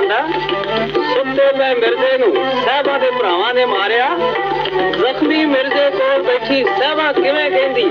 ਨਾ ਸੁੱਤੇ ਮੈਂ ਮਿਰਜ਼ੇ ਨੂੰ ਸਾਹਿਬਾਂ ਦੇ ਭਰਾਵਾਂ ਨੇ ਮਾਰਿਆ। ਜ਼ਖਮੀ ਮਿਰਜ਼ੇ ਕੋਲ ਬੈਠੀ ਸਾਹਿਬਾ ਕਿਵੇਂ ਕਹਿੰਦੀ?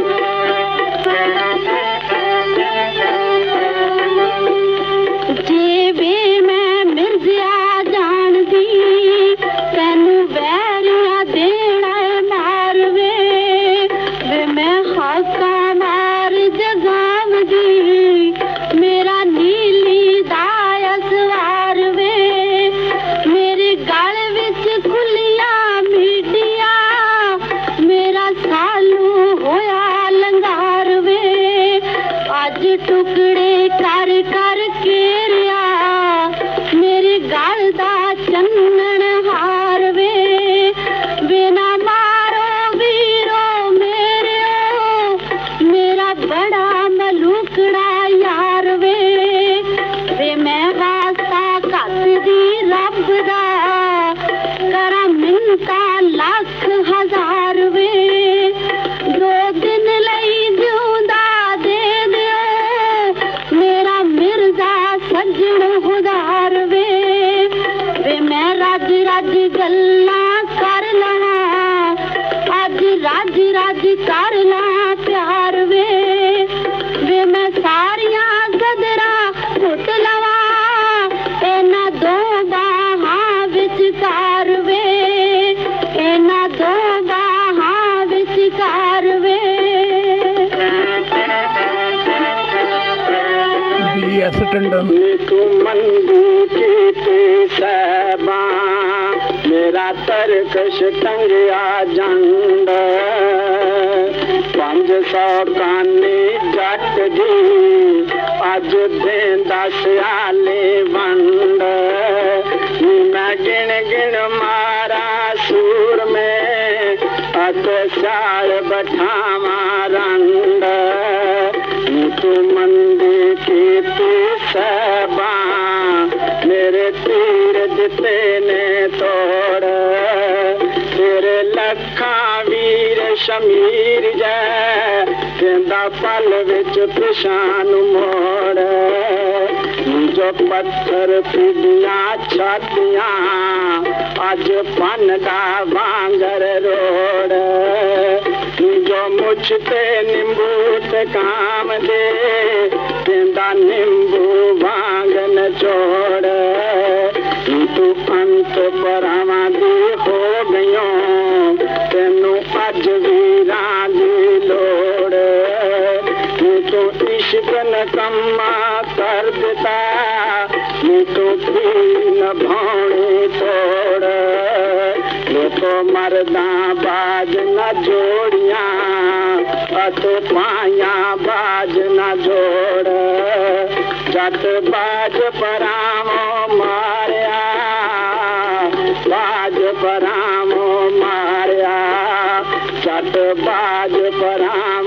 ਕੱਤਦੀ ਰੱਬ ਦਾ ਕਰਾਂ ਮਿੰਤਾ ਲੱਖ ਹਜ਼ਾਰ ਵੇ ਦੋ ਦਿਨ ਲਈ ਜਿਉਂਦਾ ਦੇ ਦਿਓ ਮੇਰਾ ਮਿਰਜ਼ਾ ਸੱਜਣ ਹੁਦਾਰ ਵੇ ਵੇ ਮੈਂ ਰੱਜ ਰੱਜ ਗੱਲਾਂ ਕਰ ਲਵਾਂ ਅੱਜ ਰੱਜ ਰੱਜ ਕਰ ਲਾਂ प्यार तू मंदू की सहबा मेरा तरकश तंग आ जंड। पंज सौ कानी जट जी अज दे दस आले वंड मैं गिण गिन अध्यक्षाय बठामारंड मंदिर की सबा मेरे तीर जिते ने तोड़ तेरे लखा वीर शमीर जय केंदा पल विच पिछान मोड़ जो पत्थर पिडिया छतिया, आज पनडा बांगर रोड। जो मुझते नींबू ते काम दे तेंदा नींबू बांगन छोड़ तू अंत परावा दी हो गयो, तेनू अज भी राज़ी लोड़। तू इश्क न कमा तो न भाणे तोड़ लेको मरदा बाज न जोड़िया अत पाया बाज न जोड़ जत बाज परामो मारिया बाज परामो मारिया जत बाज परामो